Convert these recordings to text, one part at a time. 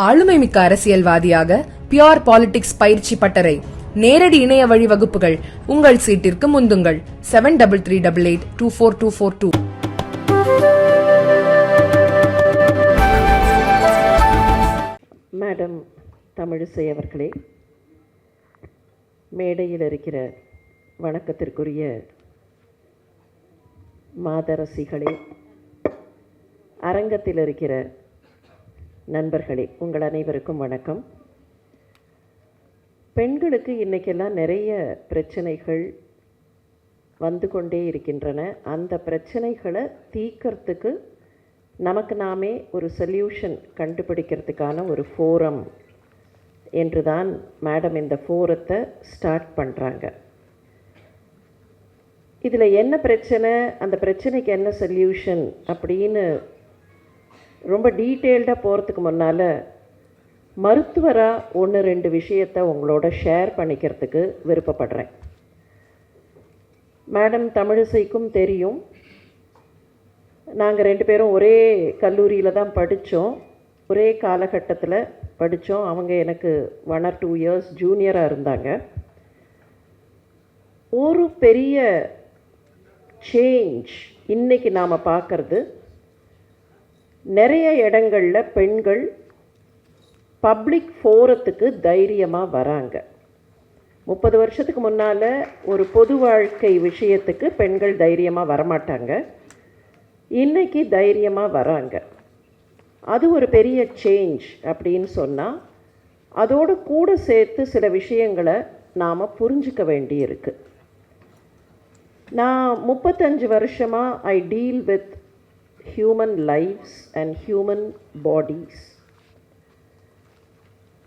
ஆளுமை மிக்க அரசியல்வாதியாக பியோர் பாலிடிக்ஸ் பயிற்சி பட்டறை நேரடி இணைய வழி வகுப்புகள் உங்கள் சீட்டிற்கு முந்துங்கள். Seven double three double eight two four two four two madam Tamilisai அவர்களே மேடையில் இருக்கிற வணக்கத்திற்குரிய மாதரசிகளே அரங்கத்தில் இருக்கிற நண்பர்களே உங்கள் அனைவருக்கும் வணக்கம். பெண்களுக்கு இன்றைக்கெல்லாம் நிறைய பிரச்சனைகள் வந்து கொண்டே இருக்கின்றன. அந்த பிரச்சனைகளை தீக்கிறதுக்கு நமக்கு நாமே ஒரு சொல்யூஷன் கண்டுபிடிக்கிறதுக்கான ஒரு ஃபோரம் என்று தான் மேடம் இந்த ஃபோரத்தை ஸ்டார்ட் பண்ணுறாங்க இதில் என்ன பிரச்சனை அந்த பிரச்சனைக்கு என்ன சொல்யூஷன் அப்படின்னு ரொம்ப டீட்டெயில்டாக போகிறதுக்கு முன்னால் மருத்துவராக ஒன்று ரெண்டு விஷயத்தை உங்களோட ஷேர் பண்ணிக்கிறதுக்கு விருப்பப்படுறேன். மேடம் தமிழிசைக்கும் தெரியும். நாங்கள் ரெண்டு பேரும் ஒரே கல்லூரியில் தான் படித்தோம் ஒரே காலகட்டத்தில் படித்தோம் அவங்க எனக்கு ஒன் ஆர் டூ இயர்ஸ் ஜூனியராக இருந்தாங்க. ஒரு பெரிய சேஞ்ச் இன்றைக்கி நாம் பார்க்குறது நிறைய இடங்களில் பெண்கள் பப்ளிக் ஃபோரத்துக்கு தைரியமாக வராங்க. முப்பது வருஷத்துக்கு முன்னால் ஒரு பொது வாழ்க்கை விஷயத்துக்கு பெண்கள் தைரியமாக வரமாட்டாங்க. இன்றைக்கி தைரியமாக வராங்க. அது ஒரு பெரிய சேஞ்ச் அப்படின்னு சொன்னால் அதோடு கூட சேர்த்து சில விஷயங்களை நாம் புரிஞ்சுக்க வேண்டியிருக்கு. நான் முப்பத்தஞ்சு வருஷமாக I deal with human lifes and human bodies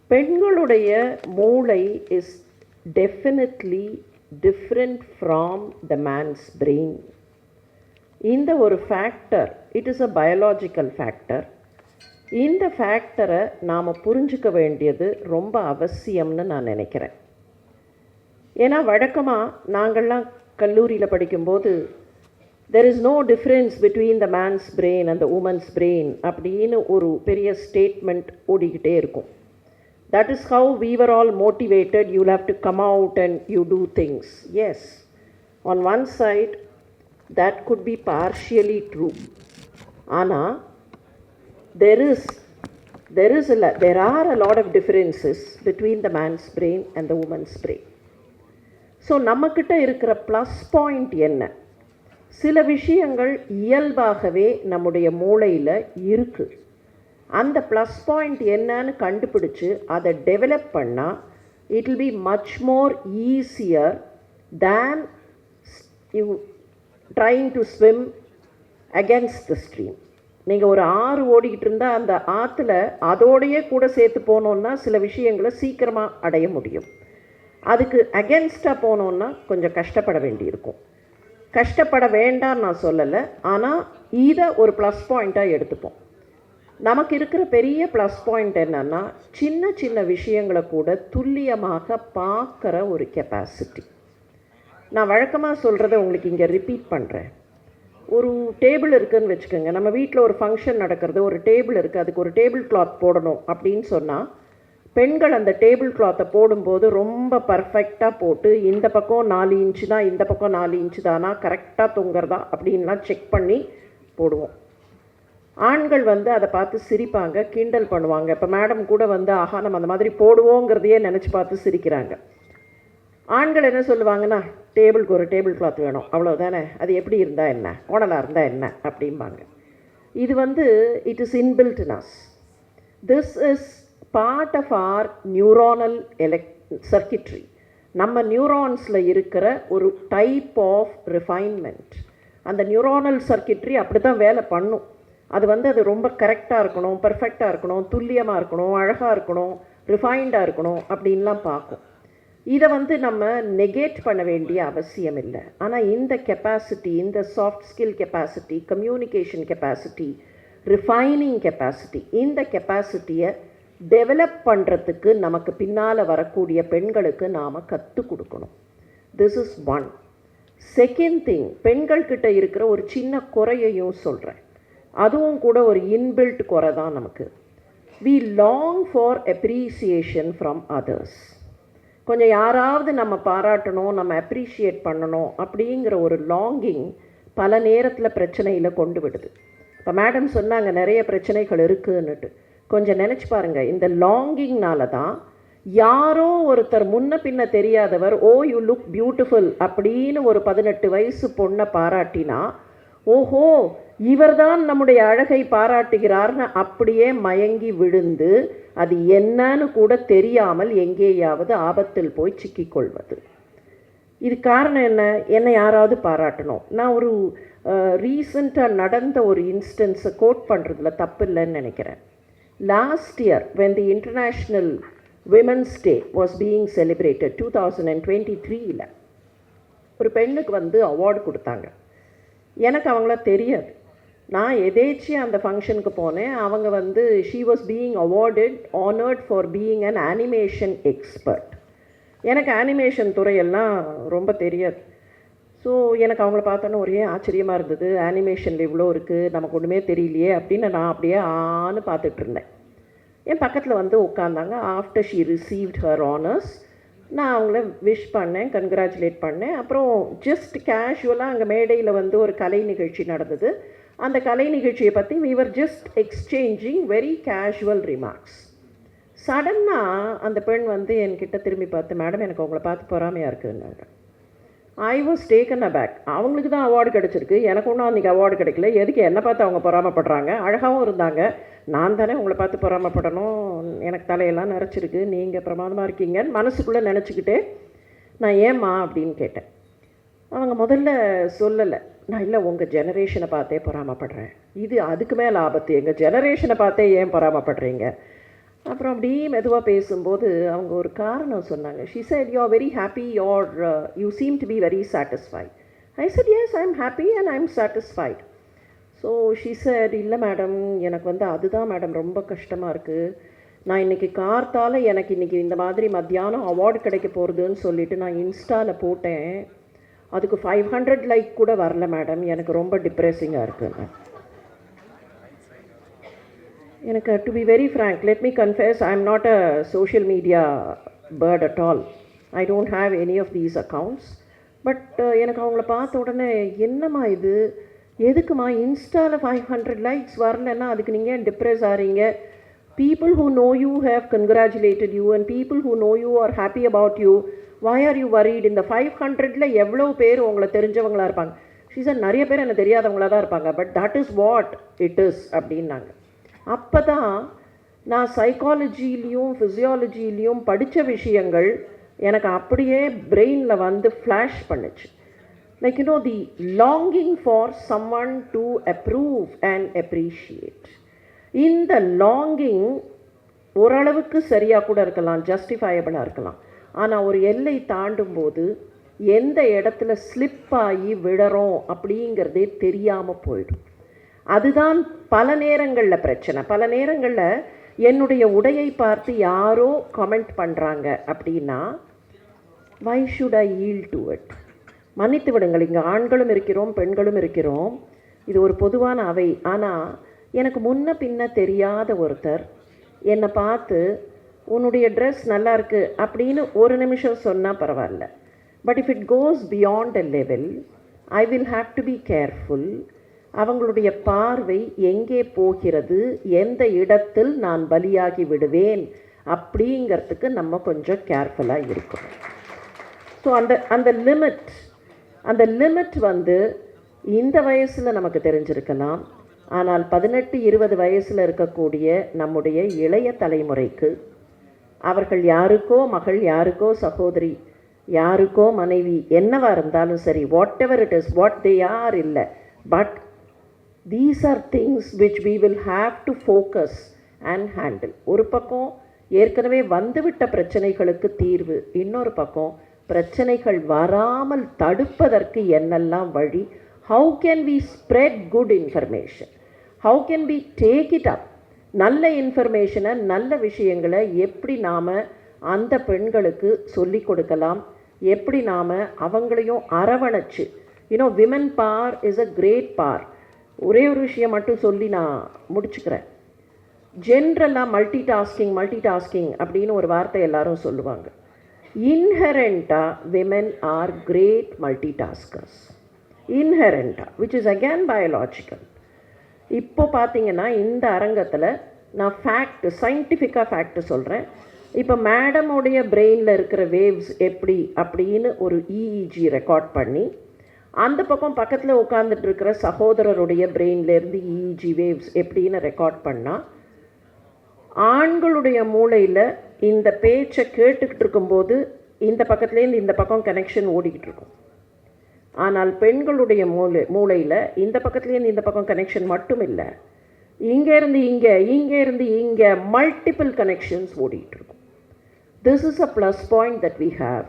பெண்களுடைய மூளை is definitely different from the man's brain இந்த ஒரு factor it is a biological factor இந்த ஃபேக்டரை நாம் புரிஞ்சுக்க வேண்டியது ரொம்ப அவசியம்னு நான் நினைக்கிறேன். ஏன்னா வழக்கமாக நாங்கள்லாம் கல்லூரியில் படிக்கும்போது there is no difference between the man's brain and the woman's brain அப்படின்னு ஒரு பெரிய ஸ்டேட்மெண்ட் ஓடிக்கிட்டே இருக்கும். That is however all motivated you have to come out and you do things as on one side that could be partially true ஆனால் there is there is இல்லை there are a lot of differences between the man's brain and the woman's brain so நம்மக்கிட்ட இருக்கிற plus point என்ன? சில விஷயங்கள் இயல்பாகவே நம்முடைய மூளையில் இருக்குது அந்த ப்ளஸ் பாயிண்ட் என்னன்னு கண்டுபிடிச்சு அதை டெவலப் பண்ணால் it will be much more easier than you trying to swim against the stream நீங்கள் ஒரு ஆறு ஓடிக்கிட்டு இருந்தால் அந்த ஆற்றுல அதோடையே கூட சேர்த்து போனோன்னா சில விஷயங்களை சீக்கிரமாக அடைய முடியும். அதுக்கு அகேன்ஸ்டாக போனோன்னா கொஞ்சம் கஷ்டப்பட வேண்டியிருக்கும். கஷ்டப்பட வேண்டாம்னு நான் சொல்லலை. ஆனால் இதை ஒரு ப்ளஸ் பாயிண்ட்டாக எடுத்துப்போம். நமக்கு இருக்கிற பெரிய ப்ளஸ் பாயிண்ட் என்னன்னா சின்ன சின்ன விஷயங்களை கூட துல்லியமாக பார்க்குற ஒரு கெப்பாசிட்டி நான் வழக்கமாக சொல்கிறத உங்களுக்கு இங்கே ரிப்பீட் பண்ணுறேன் ஒரு டேபிள் இருக்குதுன்னு வச்சுக்கோங்க. நம்ம வீட்டில் ஒரு ஃபங்க்ஷன் நடக்கிறது ஒரு டேபிள் இருக்குது அதுக்கு ஒரு டேபிள் கிளாத் போடணும் அப்படின்னு சொன்னால் பெண்கள் அந்த டேபிள் கிளாத்தை போடும்போது ரொம்ப பர்ஃபெக்டாக போட்டு இந்த பக்கம் நாலு இன்ச்சு தான் இந்த பக்கம் நாலு இன்ச்சு தானா கரெக்டாக தொங்குறதா அப்படின்லாம் செக் பண்ணி போடுவோம். ஆண்கள் வந்து அதை பார்த்து சிரிப்பாங்க கிண்டல் பண்ணுவாங்க. இப்போ மேடம் கூட வந்து ஆஹா நம்ம அந்த மாதிரி போடுவோங்கிறதையே நினச்சி பார்த்து சிரிக்கிறாங்க. ஆண்கள் என்ன சொல்லுவாங்கன்னா டேபிளுக்கு ஒரு டேபிள் கிளாத் வேணும் அவ்வளோதானே அது எப்படி இருந்தால் என்ன? கோணலாக இருந்தால் என்ன? அப்படிம்பாங்க. இது வந்து it is inbuiltness this is part of our neuronal எலெக் circuitry நம்ம நியூரான்ஸில் இருக்கிற ஒரு டைப் ஆஃப் ரிஃபைன்மெண்ட் அந்த நியூரானல் சர்க்கிட்ரி அப்படி தான் வேலை பண்ணும். அது வந்து அது ரொம்ப கரெக்டாக இருக்கணும் பர்ஃபெக்டாக இருக்கணும் துல்லியமாக இருக்கணும் அழகாக இருக்கணும் ரிஃபைன்டாக இருக்கணும் அப்படின்லாம் பார்க்கும். இதை வந்து நம்ம நெகேட் பண்ண வேண்டிய அவசியம் இல்லை. ஆனால் இந்த கெப்பாசிட்டி இந்த soft skill capacity communication capacity refining capacity இந்த கெப்பாசிட்டியை டெவலப் பண்ணுறதுக்கு நமக்கு பின்னால் வரக்கூடிய பெண்களுக்கு நாம் கற்றுக் கொடுக்கணும். This is one second thing பெண்கள்கிட்ட இருக்கிற ஒரு சின்ன குறையையும் சொல்கிறேன் அதுவும் கூட ஒரு இன்பில்ட் குறை தான் நமக்கு. We long for appreciation from others கொஞ்சம் யாராவது நம்ம பாராட்டணும் நம்ம அப்ரிஷியேட் பண்ணணும் அப்படிங்கிற ஒரு லாங்கிங் பல நேரத்தில் பிரச்சனையில் கொண்டு விடுது. இப்போ மேடம் சொன்னாங்க நிறைய பிரச்சனைகள் இருக்குன்னுட்டு. கொஞ்சம் நினச்சி பாருங்கள் இந்த லாங்கிங்னால தான் யாரோ ஒருத்தர் முன்ன பின்ன தெரியாதவர் ஓ யூ லுக் பியூட்டிஃபுல் அப்படின்னு ஒரு பதினெட்டு வயசு பொண்ணை பாராட்டினா ஓஹோ இவர்தான் நம்முடைய அழகை பாராட்டுகிறார்னு அப்படியே மயங்கி விழுந்து அது என்னன்னு கூட தெரியாமல் எங்கேயாவது ஆபத்தில் போய் சிக்கிக்கொள்வது இது காரணம் என்ன? என்னை யாராவது பாராட்டணும். நான் ஒரு ரீசண்டாக நடந்த ஒரு இன்ஸ்டன்ஸை கோட் பண்ணுறதுல தப்பு இல்லைன்னு நினைக்கிறேன். Last year when the international women's day was being celebrated two thousand and twenty த்ரீயில் ஒரு பெண்ணுக்கு வந்து அவார்டு கொடுத்தாங்க. எனக்கு அவங்கள தெரியாது. நான் எதேச்சியாக அந்த ஃபங்க்ஷனுக்கு போனேன். அவங்க வந்து she was being awarded honoured for being an animation expert எனக்கு அனிமேஷன் துறையெல்லாம் ரொம்ப தெரியாது. ஸோ எனக்கு அவங்கள பார்த்தோன்னே ஒரே ஆச்சரியமாக இருந்தது. அனிமேஷனில் இவ்வளோ இருக்குது நமக்கு ஒன்றுமே தெரியலையே அப்படின்னு நான் அப்படியே ஆன்னு பார்த்துட்டு இருந்தேன். என் பக்கத்தில் வந்து உட்காந்தாங்க after she received her honours நான் அவங்கள விஷ் பண்ணேன் கங்க்ராச்சுலேட் பண்ணேன். அப்புறம் ஜஸ்ட் கேஷுவலாக அங்கே மேடையில் வந்து ஒரு கலை நிகழ்ச்சி நடந்தது. அந்த கலை நிகழ்ச்சியை பற்றி we were just exchanging very casual remarks சடன்னாக அந்த பெண் வந்து என்கிட்ட திரும்பி பார்த்து மேடம் எனக்கு உங்களை பார்த்து பொறாமையாக இருக்குதுன்னாங்க I was taken aback அவங்களுக்கு தான் அவார்டு கிடச்சிருக்கு. எனக்கு ஒன்றும் அன்றைக்கி அவார்டு கிடைக்கல. எதுக்கு என்னை பார்த்து அவங்க பொறாமப்படுறாங்க? அழகாகவும் இருந்தாங்க. நான் தானே உங்களை பார்த்து பொறாமப்படணும். எனக்கு தலையெல்லாம் நிறச்சிருக்கு. நீங்கள் பிரமாதமாக இருக்கீங்கன்னு மனசுக்குள்ளே நினச்சிக்கிட்டே நான் ஏம்மா அப்படின்னு கேட்டேன். அவங்க முதல்ல சொல்லலை. நான் இல்லை உங்கள் ஜெனரேஷனை பார்த்தே பொறாமப்படுறேன். இது அதுக்கு மேலே ஆபத்து. எங்கள் ஜெனரேஷனை பார்த்தே ஏன் பொறாமப்படுறீங்க? அப்புறம் அப்படியே மெதுவாக பேசும்போது அவங்க ஒரு காரணம் சொன்னாங்க. She said you are very happy your you seem to be very satisfied I said yes I am happy and I am satisfied so she said இல்லை மேடம் எனக்கு வந்து அதுதான் மேடம் ரொம்ப கஷ்டமாக இருக்குது நான் இன்றைக்கி கார்த்தால் எனக்கு இன்றைக்கி இந்த மாதிரி மத்தியானம் அவார்டு கிடைக்க போகிறதுன்னு சொல்லிவிட்டு நான் இன்ஸ்டாவில் போட்டேன். அதுக்கு ஃபைவ் ஹண்ட்ரட் லைக் கூட வரல மேடம் எனக்கு ரொம்ப டிப்ரெஸிங்காக இருக்குன்னு எனக்கு to be very frank let me confess I am not a social media bird at all I don't have any of these accounts but எனக்கு அவங்கள பார்த்த உடனே என்னம்மா இது? எதுக்குமா இன்ஸ்டாவில் ஃபைவ் ஹண்ட்ரட் லைக்ஸ் வரலன்னா அதுக்கு நீங்கள் depress ஆகிறீங்க people who know you have congratulated you and people who know you are happy about you why are you worried இந்த ஃபைவ் ஹண்ட்ரடில் எவ்வளோ பேர் உங்களை தெரிஞ்சவங்களா இருப்பாங்க? ஷீசன் நிறைய பேர் எனக்கு தெரியாதவங்களா தான் இருப்பாங்க. But that is what it is அப்படின்னாங்க. அப்போ தான் நான் சைக்காலஜிலேயும் ஃபிசியாலஜிலேயும் படித்த விஷயங்கள் எனக்கு அப்படியே பிரெயினில் வந்து ஃப்ளாஷ் பண்ணுச்சு. Like you know the longing for someone to approve and appreciate இந்த லாங்கிங் ஓரளவுக்கு சரியாக கூட இருக்கலாம் ஜஸ்டிஃபையபிளாக இருக்கலாம். ஆனால் ஒரு எல்லை தாண்டும் போது எந்த இடத்துல ஸ்லிப் ஆகி விழறோம் அப்படிங்கிறதே தெரியாமல் போயிடும். அதுதான் பல நேரங்களில் பிரச்சனை. பல நேரங்களில் என்னுடைய உடையை பார்த்து யாரோ கமெண்ட் பண்ணுறாங்க அப்படின்னா why should I yield to it மன்னித்து விடுங்கள் இங்கே ஆண்களும் இருக்கிறோம் பெண்களும் இருக்கிறோம். இது ஒரு பொதுவான அவை. ஆனால் எனக்கு முன்ன பின்ன தெரியாத ஒருத்தர் என்னை பார்த்து உன்னுடைய ட்ரெஸ் நல்லாயிருக்கு அப்படின்னு ஒரு நிமிஷம் சொன்னால் பரவாயில்ல. But if it goes beyond a level I will have to be careful அவங்களுடைய பார்வை எங்கே போகிறது? எந்த இடத்தில் நான் பலியாகி விடுவேன்? அப்படிங்கிறதுக்கு நம்ம கொஞ்சம் கேர்ஃபுல்லாக இருக்கணும். ஸோ அந்த அந்த லிமிட் அந்த லிமிட் வந்து இந்த வயசில் நமக்கு தெரிஞ்சிருக்கலாம். ஆனால் பதினெட்டு இருபது வயசில் இருக்கக்கூடிய நம்முடைய இளைய தலைமுறைக்கு அவர்கள் யாருக்கோ மகள் யாருக்கோ சகோதரி யாருக்கோ மனைவி என்னவாக இருந்தாலும் சரி whatever it is what they are இல்லை but these are things which we will have to focus and handle ஒரு பக்கம் ஏற்கனவே வந்துவிட்ட பிரச்சனைகளுக்கு தீர்வு இன்னொரு பக்கம் பிரச்சனைகள் வராமல் தடுப்பதற்கு என்னெல்லாம் வழி? How can we spread good information how can we take it up நல்ல இன்ஃபர்மேஷனை நல்ல விஷயங்களை எப்படி நாம் அந்த பெண்களுக்கு சொல்லி கொடுக்கலாம்? எப்படி நாம் அவங்களையும் அரவணைச்சு you know women power is a great power ஒரே ஒரு விஷயம் மட்டும் சொல்லி நான் முடிச்சுக்கிறேன். ஜென்ரலாக மல்டி டாஸ்கிங் மல்டி டாஸ்கிங் அப்படின்னு ஒரு வார்த்தை எல்லாரும் சொல்லுவாங்க. இன்ஹரண்ட்டாக women are great multi taskers இன்ஹரண்ட்டாக விச் இஸ் அகேன் பயாலாஜிக்கல் இப்போ பார்த்தீங்கன்னா இந்த அரங்கத்தில் நான் ஃபேக்ட் சயின்டிஃபிக்காக ஃபேக்ட் சொல்கிறேன் இப்போ மேடமுடைய பிரெயினில் இருக்கிற வேவ்ஸ் எப்படி அப்படின்னு ஒரு இஇஜி ரெக்கார்ட் பண்ணி அந்த பக்கம் பக்கத்தில் உட்காந்துட்டு இருக்கிற சகோதரருடைய பிரெயின்லேருந்து இஇஜி வேவ்ஸ் எப்படின்னு ரெக்கார்ட் பண்ணால் ஆண்களுடைய மூளையில் இந்த பேச்சை கேட்டுக்கிட்டு இருக்கும்போது இந்த பக்கத்துலேருந்து இந்த பக்கம் கனெக்ஷன் ஓடிக்கிட்டு இருக்கும் ஆனால் பெண்களுடைய மூளை மூளையில் இந்த பக்கத்துலேருந்து இந்த பக்கம் கனெக்ஷன் மட்டும் இல்லை இங்கேருந்து இங்கே இங்கேருந்து இங்கே மல்டிபிள் கனெக்ஷன்ஸ் ஓடிக்கிட்டு இருக்கும் this is a plus point that we have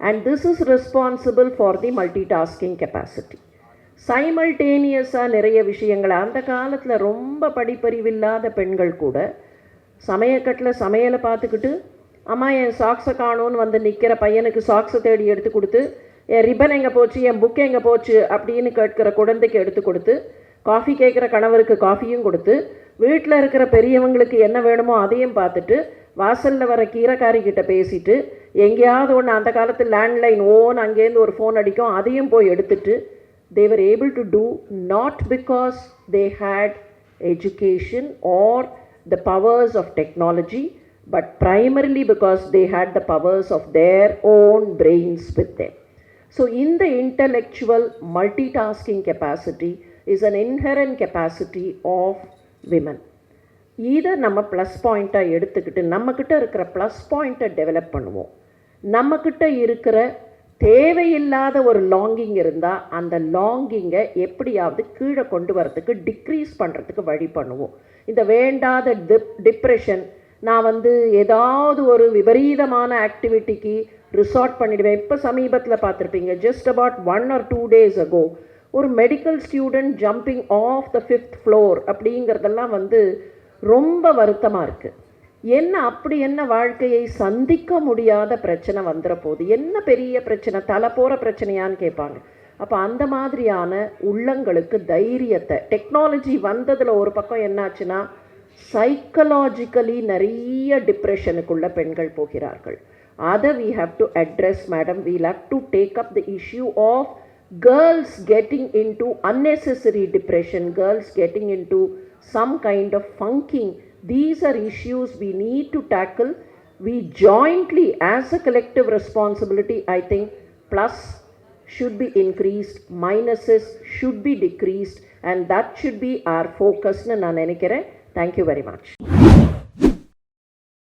and this is responsible for the multitasking capacity சைமல்டேனியஸாக நிறைய விஷயங்களை அந்த காலத்தில் ரொம்ப படிப்பறிவில்லாத பெண்கள் கூட சமையக்கட்டில் சமையலை பார்த்துக்கிட்டு அம்மா என் சாக்ஸை காணோன்னு வந்து நிற்கிற பையனுக்கு சாக்ஸை தேடி எடுத்து கொடுத்து என் ரிப்பன் எங்கே போச்சு என் புக் எங்கே போச்சு? அப்படின்னு கேட்கிற குழந்தைக்கு எடுத்து கொடுத்து காஃபி கேட்குற கணவருக்கு காஃபியும் கொடுத்து வீட்டில் இருக்கிற பெரியவங்களுக்கு என்ன வேணுமோ அதையும் பார்த்துட்டு வாசலில் வர கீரைக்காரிக்கிட்ட பேசிட்டு எங்கேயாவது ஒன்று அந்த காலத்தில் லேண்ட்லைன் ஓன் அங்கேருந்து ஒரு ஃபோன் அடிக்கும் அதையும் போய் எடுத்துட்டு they were able to do not because they had education or the powers of technology, but primarily because they had the powers of their own brains with them. So, in the intellectual multitasking capacity is an inherent capacity of women. இதை நம்ம plus பாயிண்ட்டாக எடுத்துக்கிட்டு நம்மக்கிட்ட இருக்கிற plus பாயிண்ட்டை develop பண்ணுவோம். நம்மக்கிட்ட இருக்கிற தேவையில்லாத ஒரு லாங்கிங் இருந்தால் அந்த லாங்கிங்கை எப்படியாவது கீழே கொண்டு வரதுக்கு டிக்ரீஸ் பண்ணுறதுக்கு வழி பண்ணுவோம். இந்த வேண்டாத டிப் டிப்ரெஷன் நான் வந்து ஏதாவது ஒரு விபரீதமான ஆக்டிவிட்டிக்கு ரிசார்ட் பண்ணிடுவேன். இப்போ சமீபத்தில் பார்த்துருப்பீங்க just about one or two days ago a medical student jumping off the fifth floor அப்படிங்கிறதெல்லாம் வந்து ரொம்ப வருத்தமாக இருக்குது என்ன அப்படி என்ன வாழ்க்கையை சந்திக்க முடியாத பிரச்சனை வந்துட போகுது என்ன பெரிய பிரச்சனை தலை போகிற பிரச்சனையான்னு கேட்பாங்க. அப்போ அந்த மாதிரியான உள்ளங்களுக்கு தைரியத்தை டெக்னாலஜி வந்ததில் ஒரு பக்கம் என்னாச்சுன்னா சைக்கலாஜிக்கலி நிறைய டிப்ரெஷனுக்குள்ள பெண்கள் போகிறார்கள். அதை we have to address madam we have to take up the issue of girls getting into unnecessary depression girls getting into some kind of funking. These are issues we need to tackle. We jointly, as a collective responsibility, I think, plus should be increased, minuses should be decreased, and that should be our focus. Thank you very much.